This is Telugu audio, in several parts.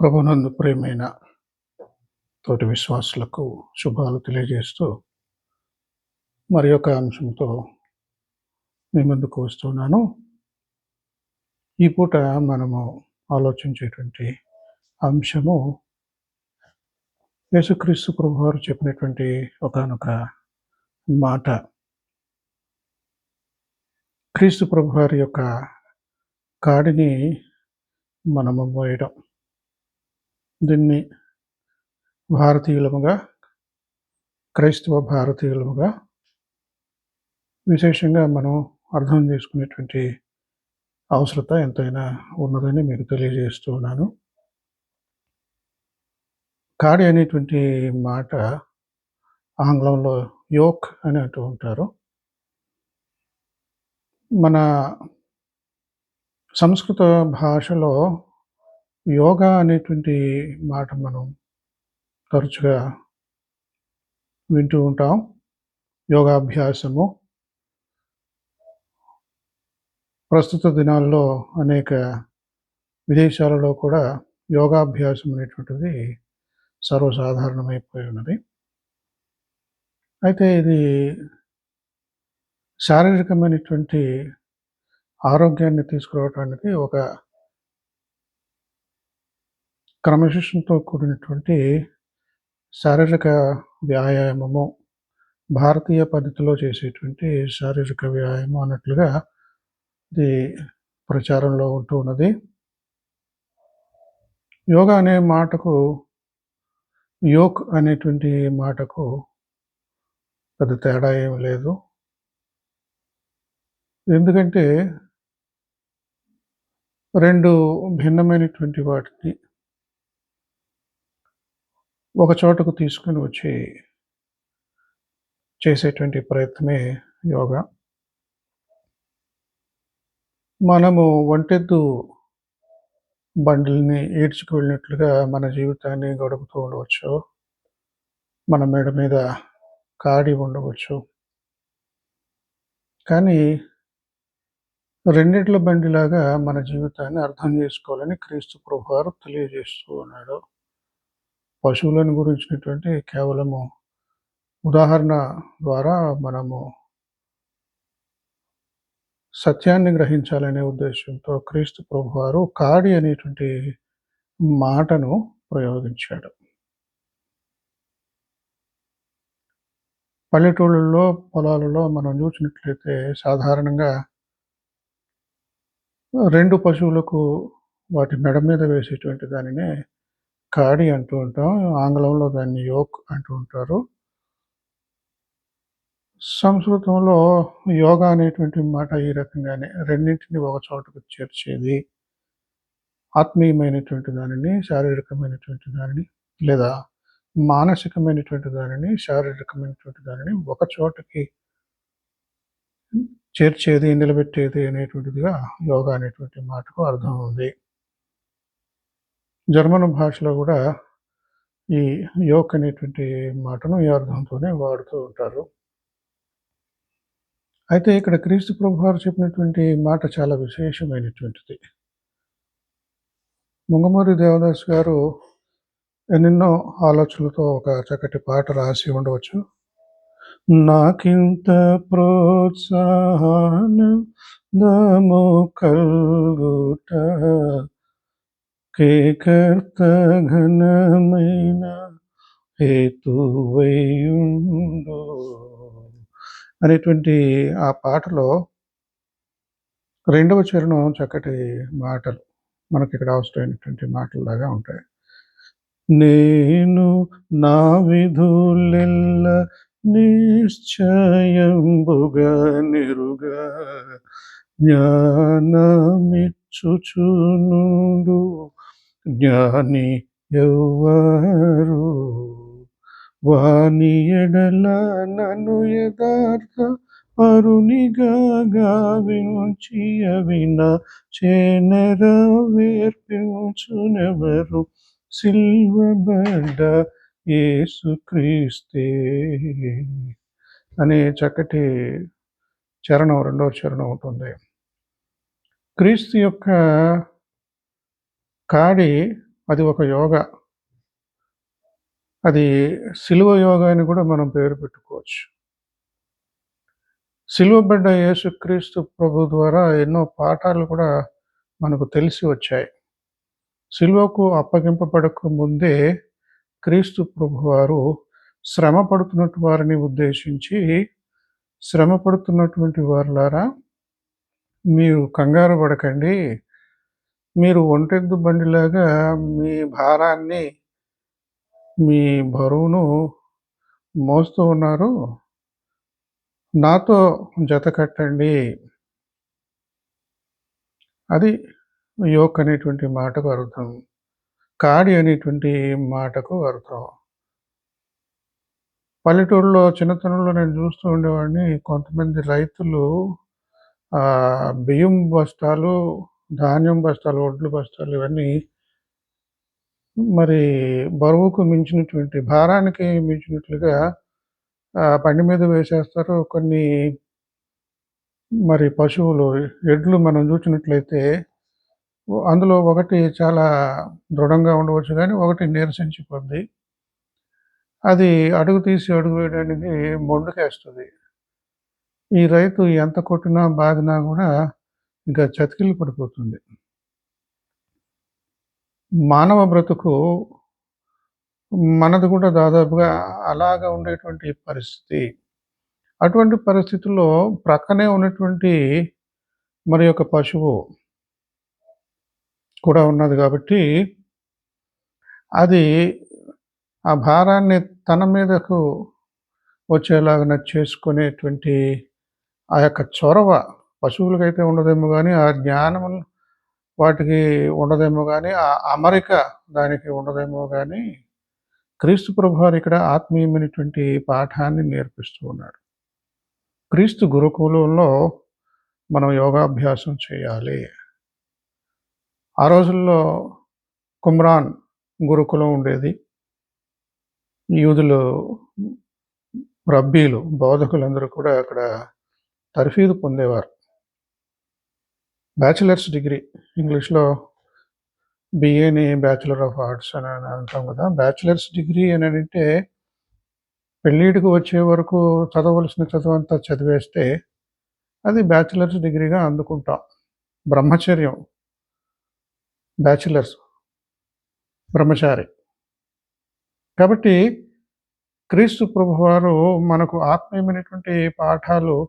ప్రభునందు ప్రేమైన తోటి విశ్వాసులకు శుభాలు తెలియజేస్తూ మరి యొక్క అంశంతో మీ ముందుకు వస్తున్నాను. ఈ పూట మనము ఆలోచించేటువంటి అంశము యేసుక్రీస్తు ప్రభు వారు చెప్పినటువంటి ఒకనొక మాట. క్రీస్తు ప్రభు వారి యొక్క కాడిని మనము మోయడం. దీన్ని భారతీయులముగా క్రైస్తవ భారతీయులముగా విశేషంగా మనం అర్థం చేసుకునేటువంటి అవసరత ఎంతైనా ఉన్నదని మీకు తెలియజేస్తూ ఉన్నాను. కాడి అనేటువంటి మాట ఆంగ్లంలో యోక్ అని అంటూ ఉంటారు. మన సంస్కృత భాషలో యోగా అనేటువంటి మాట మనం తరచుగా వింటూ ఉంటాం. యోగాభ్యాసము. ప్రస్తుత దినాల్లో అనేక విదేశాలలో కూడా యోగాభ్యాసం అనేటువంటిది సర్వసాధారణమైపోయి ఉన్నది. అయితే ఇది శారీరకమైనటువంటి ఆరోగ్యాన్ని తీసుకురావడానికి ఒక క్రమశిక్షణతో కూడినటువంటి శారీరక వ్యాయామము భారతీయ పద్ధతిలో చేసేటువంటి శారీరక వ్యాయామం అన్నట్లుగా ఇది ప్రచారంలో ఉంటూ ఉన్నది. యోగా అనే మాటకు యోక్ అనేటువంటి మాటకు పెద్ద తేడా ఏమి లేదు. ఎందుకంటే రెండు భిన్నమైనటువంటి వాటిని ఒక చోటకు తీసుకొని వచ్చి చేసేటువంటి ప్రయత్నమే యోగా. మనము ఒంటెద్దు బండిల్ని ఈడ్చుకు వెళ్ళినట్లుగా మన జీవితాన్ని గడుపుతూ ఉండవచ్చు. మన మెడ మీద కాడి ఉండవచ్చు. కానీ రెండిట్ల బండిలాగా మన జీవితాన్ని అర్థం చేసుకోవాలని క్రీస్తు ప్రభువారు తెలియజేస్తూ ఉన్నాడు. పశువులను గురించినటువంటి కేవలము ఉదాహరణ ద్వారా మనము సత్యాన్ని గ్రహించాలనే ఉద్దేశంతో క్రీస్తు ప్రభు వారు కాడి అనేటువంటి మాటను ప్రయోగించాడు. పల్లెటూళ్ళల్లో పొలాలలో మనం చూసినట్లయితే సాధారణంగా రెండు పశువులకు వాటి మెడ మీద వేసేటువంటి దానినే కాడి అంటూ ఉంటాం. ఆంగ్లంలో దాన్ని యోక్ అంటూ ఉంటారు. సంస్కృతంలో యోగా అనేటువంటి మాట ఈ రకంగానే రెండింటిని ఒక చోటకు చేర్చేది. ఆత్మీయమైనటువంటి దానిని శారీరకమైనటువంటి దానిని లేదా మానసికమైనటువంటి దానిని శారీరకమైనటువంటి దానిని ఒక చోటకి చేర్చేది నిలబెట్టేది అనేటువంటిదిగా యోగా అనేటువంటి మాటకు అర్థం ఉంది. జర్మన్ భాషలో కూడా ఈ యోక్ అనేటువంటి మాటను ఈ అర్థంతోనే వాడుతూ ఉంటారు. అయితే ఇక్కడ క్రీస్తు ప్రభు వారు చెప్పినటువంటి మాట చాలా విశేషమైనటువంటిది. ముంగమూరి దేవదాస్ గారు ఎన్నెన్నో ఆలోచనలతో ఒక చక్కటి పాట రాసి ఉండవచ్చు. నాకింత ప్రోత్సాహనము కల్గుట కేకర్త ఘనమైన హేతువైయుండు అనేటువంటి ఆ పాటలో రెండవ చరణం చక్కటి మాటలు మనకి ఇక్కడ అవసరమైనటువంటి మాటల్లాగా ఉంటాయి. నేను నా విధులెల్ల నిశ్చయంబుగా నిరుగా జ్ఞానమిచ్చుచునుడు జ్ఞాని ఎవ్వరు వాణి ఎడల నన్ను యథార్థ పరునిగా గావించి అవిన చేనర వేర్పించునెవరు? సిల్వబడ్డ యేసుక్రీస్తే అనే చక్కటి చరణం రెండవ చరణం ఉంటుంది క్రీస్తు యొక్క కాడి అది ఒక యోగ. అది సిలువ యోగ అని కూడా మనం పేరు పెట్టుకోవచ్చు. సిలువబడ్డ యేసుక్రీస్తు ప్రభు ద్వారా ఎన్నో పాఠాలు కూడా మనకు తెలిసి వచ్చాయి. సిలువకు అప్పగింపబడక ముందే క్రీస్తు ప్రభువారు శ్రమ పడుతున్నట్టు వారిని ఉద్దేశించి శ్రమ పడుతున్నటువంటి వారులారా మీరు కంగారు పడకండి మీరు ఒంటెద్దు బండిలాగా మీ భారాన్ని మీ బరువును మోస్తూ ఉన్నారు. నాతో జత కట్టండి. అది యోక్ అనేటువంటి మాటకు అర్థం. కాడి అనేటువంటి మాటకు అర్థం. పల్లెటూరులో చిన్నతనంలో నేను చూస్తూ ఉండేవాడిని. కొంతమంది రైతులు బియ్యం బస్తాలు ధాన్యం బస్తాలు ఒడ్లు బస్తాలు ఇవన్నీ మరి బరువుకు మించినటువంటి భారానికి మించినట్లుగా బండి మీద వేసేస్తారు. కొన్ని మరి పశువులు ఎడ్లు మనం చూసినట్లయితే అందులో ఒకటి చాలా దృఢంగా ఉండవచ్చు కానీ ఒకటి నీరసించిపోద్ది. అది అడుగు తీసి అడుగు వేయడానికి మొండుకేస్తుంది. ఈ రైతు ఎంత కొట్టినా బాధినా కూడా ఇంకా చతికిలు పడిపోతుంది. మానవ బ్రతుకు మనది కూడా దాదాపుగా అలాగా ఉండేటువంటి పరిస్థితి. అటువంటి పరిస్థితుల్లో ప్రక్కనే ఉన్నటువంటి మరి యొక్క పశువు కూడా ఉన్నది కాబట్టి అది ఆ భారాన్ని తన మీదకు వచ్చేలాగా చేసుకునేటువంటి ఆ యొక్క చొరవ పశువులకైతే ఉండదేమో కానీ ఆ జ్ఞానం వాటికి ఉండదేమో కానీ ఆ అమరిక దానికి ఉండదేమో కానీ క్రీస్తు ప్రభువారు ఇక్కడ ఆత్మీయమైనటువంటి పాఠాన్ని నేర్పిస్తూ ఉన్నాడు. క్రీస్తు గురుకులంలో మనం యోగాభ్యాసం చేయాలి. ఆ రోజుల్లో కుమ్రాన్ గురుకులం ఉండేది. యూదులు రబ్బీలు బోధకులందరూ కూడా అక్కడ తర్ఫీదు పొందేవారు. బ్యాచిలర్స్ డిగ్రీ ఇంగ్లీష్లో బిఏని బ్యాచిలర్ ఆఫ్ ఆర్ట్స్ అని అంటాం కదా. బ్యాచిలర్స్ డిగ్రీ అని అంటే పెళ్ళిడికి వచ్చే వరకు చదవలసిన చదువు అంతా చదివేస్తే అది బ్యాచిలర్స్ డిగ్రీగా అందుకుంటాం. బ్రహ్మచర్యం. బ్యాచిలర్స్ బ్రహ్మచారి. కాబట్టి క్రీస్తు ప్రభువారు మనకు ఆత్మీయమైనటువంటి పాఠాలు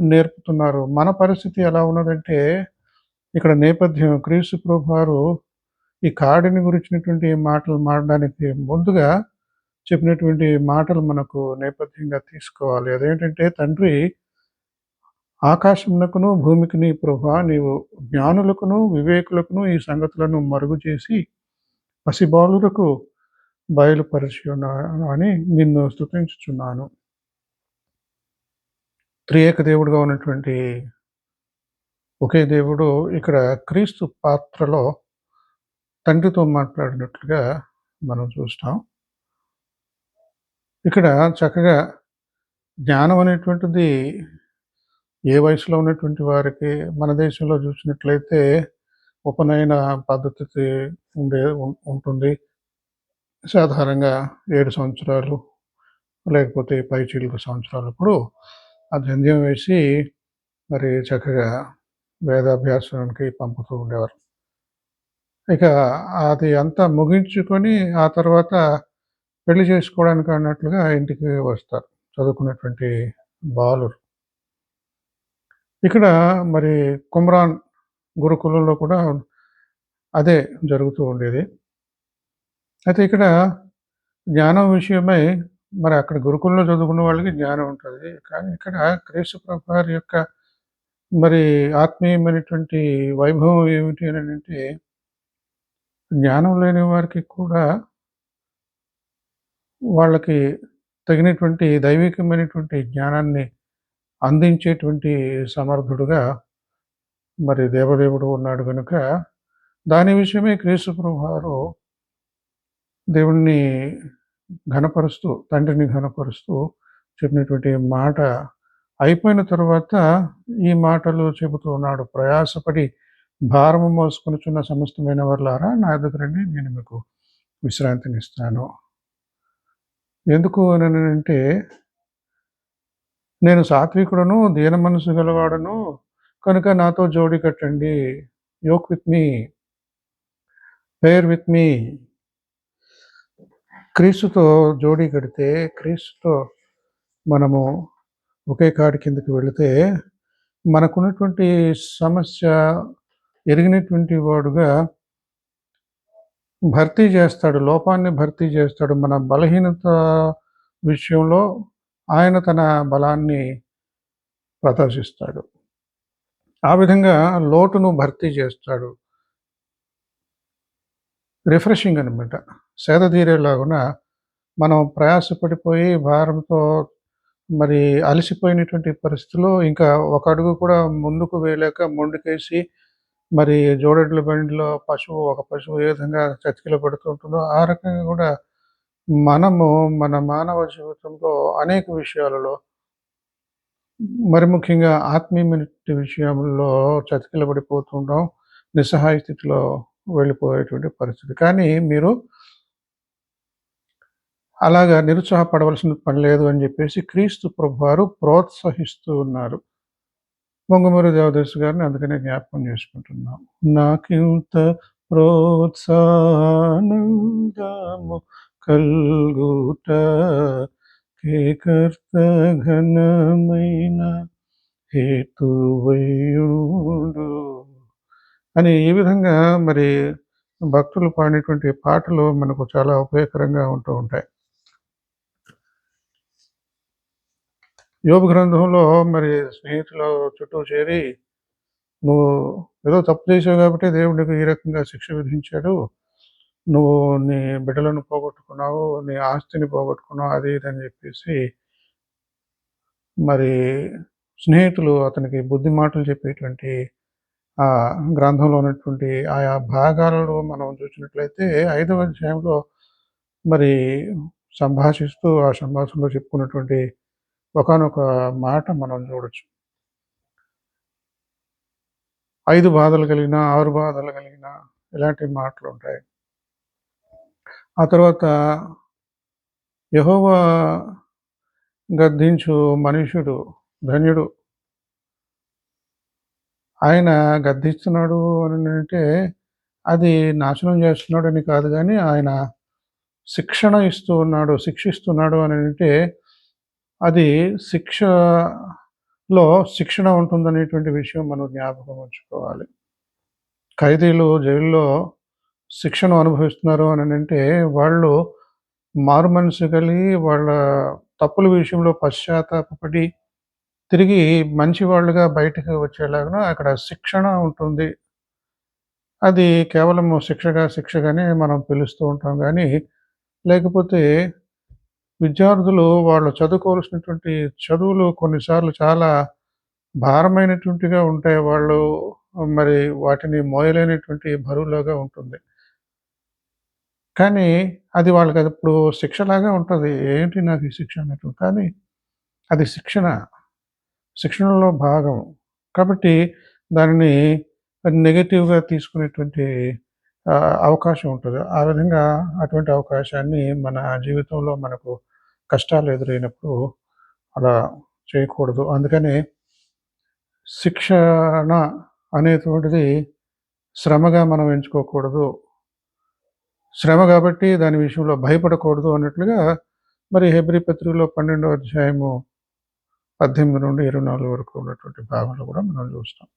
నేర్పుతున్నారు. మన పరిస్థితి ఎలా ఉన్నదంటే ఇక్కడ నేపథ్యం క్రీస్తు ప్రభువారు ఈ కాడిని గురించినటువంటి మాటలు మాడడానికి ముందుగా చెప్పినటువంటి మాటలు మనకు నేపథ్యంగా తీసుకోవాలి. అదేంటంటే తండ్రి ఆకాశమునకును భూమికిని ప్రభా నీవు జ్ఞానులకును వివేకులకును ఈ సంగతులను మరుగు చేసి పసిబాలులకు బయలుపరిచి అని నిన్ను స్థుతించుచున్నాను త్రియేక దేవుడుగా ఉన్నటువంటి ఒకే దేవుడు ఇక్కడ క్రీస్తు పాత్రలో తండ్రితో మాట్లాడినట్లుగా మనం చూస్తాం. ఇక్కడ చక్కగా జ్ఞానం అనేటువంటిది ఏ వయసులో ఉన్నటువంటి వారికి మన దేశంలో చూసినట్లయితే ఉపనయన పద్ధతి ఉండే ఉంటుంది. సాధారణంగా ఏడు సంవత్సరాలు లేకపోతే పై చిలుక సంవత్సరాలప్పుడు ఆ జంధ్యం వేసి మరి చక్కగా వేదాభ్యాసానికి పంపుతూ ఉండేవారు. ఇక అది అంతా ముగించుకొని ఆ తర్వాత పెళ్ళి చేసుకోవడానికి అన్నట్లుగా ఇంటికి వస్తారు చదువుకున్నటువంటి బాలురు. ఇక్కడ మరి కుమ్రాన్ గురుకులంలో కూడా అదే జరుగుతూ ఉండేది. అయితే ఇక్కడ జ్ఞానం విషయమై మరి అక్కడ గురుకులంలో చదువుకున్న వాళ్ళకి జ్ఞానం ఉంటుంది. కానీ ఇక్కడ క్రీస్తు ప్రభు యొక్క మరి ఆత్మీయమైనటువంటి వైభవం ఏమిటి అని అంటే జ్ఞానం లేని వారికి కూడా వాళ్ళకి తగినటువంటి దైవికమైనటువంటి జ్ఞానాన్ని అందించేటువంటి సమర్థుడుగా మరి దేవదేవుడు ఉన్నాడు కనుక దాని విషయమే క్రీస్తుప్రభువారు దేవుణ్ణి ఘనపరుస్తూ తండ్రిని ఘనపరుస్తూ చెప్పినటువంటి మాట అయిపోయిన తర్వాత ఈ మాటలు చెబుతూ ఉన్నాడు. ప్రయాసపడి భారము మోసుకొనుచున్న సమస్తమైన వర్లారా నా దగ్గరనే నేను మీకు విశ్రాంతినిస్తాను. ఎందుకు అని అంటే నేను సాత్వికుడను దీన మనసు గలవాడను కనుక నాతో జోడి కట్టండి. Yoke with me pair with me. క్రీస్తుతో జోడీ కడితే క్రీస్తుతో మనము ఒకే కాడి కిందకి వెళితే మనకున్నటువంటి సమస్య ఎరిగినటువంటి వాడుగా భర్తీ చేస్తాడు లోపాన్ని భర్తీ చేస్తాడు. మన బలహీనత విషయంలో ఆయన తన బలాన్ని ప్రదర్శిస్తాడు. ఆ విధంగా లోటును భర్తీ చేస్తాడు. రిఫ్రెషింగ్ అనమాట సేద తీరేలాగున మనం ప్రయాసపడిపోయి భారంతో మరి అలసిపోయినటువంటి పరిస్థితిలో ఇంకా ఒక అడుగు కూడా ముందుకు వేయలేక ముండుకేసి మరి జోడెడ్ల బండిలో పశువు ఒక పశువు ఏ విధంగా చతికిలో పెడుతుంటుందో ఆ రకంగా కూడా మనము మన మానవ జీవితంలో అనేక విషయాలలో మరి ముఖ్యంగా ఆత్మీయమైన విషయంలో చతికిల పడిపోతుంటాం నిస్సహాయ స్థితిలో వెళ్ళిపోయేటువంటి పరిస్థితి. కానీ మీరు అలాగా నిరుత్సాహపడవలసిన పని లేదు అని చెప్పేసి క్రీస్తు ప్రభువారు ప్రోత్సహిస్తూ ఉన్నారు. మొంగమూరి దేవదాస్ గారిని అందుకనే జ్ఞాపకం చేసుకుంటున్నాం. నాకింత ప్రోత్సాహము కల్గుట కేకర్త ఘనమైన హేతువయుడు అని ఈ విధంగా మరి భక్తులు పాడినటువంటి పాటలు మనకు చాలా ఉపయోగకరంగా ఉంటూ ఉంటాయి. యోగ గ్రంథంలో మరి స్నేహితుల చుట్టూ చేరి నువ్వు ఏదో తప్పు చేసావు కాబట్టి దేవుడికి ఈ రకంగా శిక్ష విధించాడు. నువ్వు నీ బిడ్డలను పోగొట్టుకున్నావు నీ ఆస్తిని పోగొట్టుకున్నావు అది ఇది అని చెప్పేసి మరి స్నేహితులు అతనికి బుద్ధి మాటలు చెప్పేటువంటి ఆ గ్రంథంలో ఉన్నటువంటి ఆయా భాగాలలో మనం చూసినట్లయితే ఐదవ అధ్యాయంలో మరి సంభాషిస్తూ ఆ సంభాషణలో చెప్పుకున్నటువంటి ఒకనొక మాట మనం చూడొచ్చు. ఐదు బాధలు కలిగిన ఆరు బాధలు కలిగిన ఇలాంటి మాటలు ఉంటాయి. ఆ తర్వాత యహోవా గద్దించు మనుషుడు ధన్యుడు. ఆయన గద్దిస్తున్నాడు అని అంటే అది నాశనం చేస్తున్నాడు అని కాదు కానీ ఆయన శిక్షణ ఇస్తూ ఉన్నాడు శిక్షిస్తున్నాడు అని అంటే అది శిక్షలో శిక్షణ ఉంటుందనేటువంటి విషయం మనం జ్ఞాపకం ఉంచుకోవాలి. ఖైదీలు జైల్లో శిక్షను అనుభవిస్తున్నారు అని అంటే వాళ్ళు మారు మనసు కలిగి వాళ్ళ తప్పుల విషయంలో పశ్చాత్తాపడి తిరిగి మంచి వాళ్ళుగా బయటకు వచ్చేలాగా అక్కడ శిక్షణ ఉంటుంది. అది కేవలం శిక్షగా శిక్షగానే మనం పిలుస్తూ ఉంటాం కానీ లేకపోతే విద్యార్థులు వాళ్ళు చదువుకోవాల్సినటువంటి చదువులు కొన్నిసార్లు చాలా భారమైనటువంటిగా ఉంటాయి వాళ్ళు మరి వాటిని మోయలేనటువంటి బరువులాగా ఉంటుంది. కానీ అది వాళ్ళకి అది ఇప్పుడు శిక్షలాగా ఉంటుంది. ఏంటి నాకు ఈ శిక్ష అనేటువంటి కానీ అది శిక్షణ. శిక్షణలో భాగం. కాబట్టి దానిని నెగటివ్గా తీసుకునేటువంటి అవకాశం ఉంటుంది. ఆ విధంగా అటువంటి అవకాశాన్ని మన జీవితంలో మనకు కష్టాలు ఎదురైనప్పుడు అలా చేయకూడదు. అందుకని శిక్షణ అనేటువంటిది శ్రమగా మనం ఎంచుకోకూడదు. శ్రమ కాబట్టి దాని విషయంలో భయపడకూడదు అన్నట్లుగా మరి హెబ్రి పత్రికలో పన్నెండో అధ్యాయము పద్దెనిమిది నుండి ఇరవై నాలుగు వరకు ఉన్నటువంటి భావనలు కూడా మనం చూస్తాం.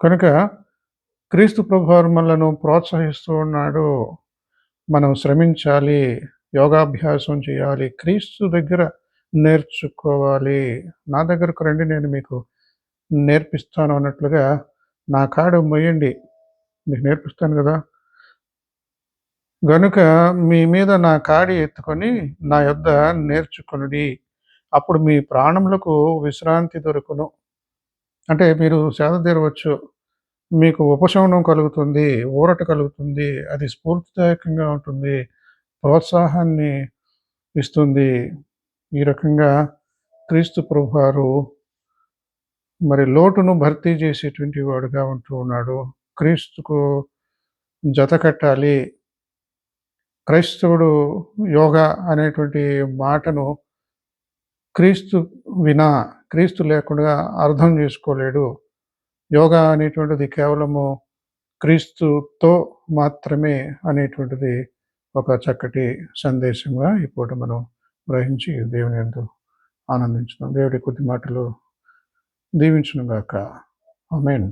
కనుక క్రీస్తు ప్రభు మనలను ప్రోత్సహిస్తూ ఉన్నాడు. మనం శ్రమించాలి. యోగాభ్యాసం చేయాలి. క్రీస్తు దగ్గర నేర్చుకోవాలి. నా దగ్గరకు రండి నేను మీకు నేర్పిస్తాను అన్నట్లుగా నా కాడు మొయ్యండి మీకు నేర్పిస్తాను కదా. గనుక మీ మీద నా కాడి ఎత్తుకొని నా యొద్ద నేర్చుకొనుడి. అప్పుడు మీ ప్రాణములకు విశ్రాంతి దొరుకును. అంటే మీరు సేద తీరవచ్చు. మీకు ఉపశమనం కలుగుతుంది ఊరట కలుగుతుంది అది స్ఫూర్తిదాయకంగా ఉంటుంది. ప్రోత్సాహాన్ని ఇస్తుంది ఈ రకంగా క్రీస్తు ప్రభువారు మరి లోటును భర్తీ చేసేటువంటి వాడుగా ఉంటూ ఉన్నాడు. క్రీస్తుకు జత కట్టాలి. క్రైస్తవుడు యోగా అనేటువంటి మాటను క్రీస్తు వినా క్రీస్తు లేకుండా అర్థం చేసుకోలేడు. యోగా అనేటువంటిది కేవలము క్రీస్తుతో మాత్రమే అనేటువంటిది ఒక చక్కటి సందేశంగా ఇప్పుడు మనం గ్రహించి దేవుని ఎందు ఆనందించుదాం దేవుడి కొద్ది మాటలు దీవించును గాక ఆమెన్.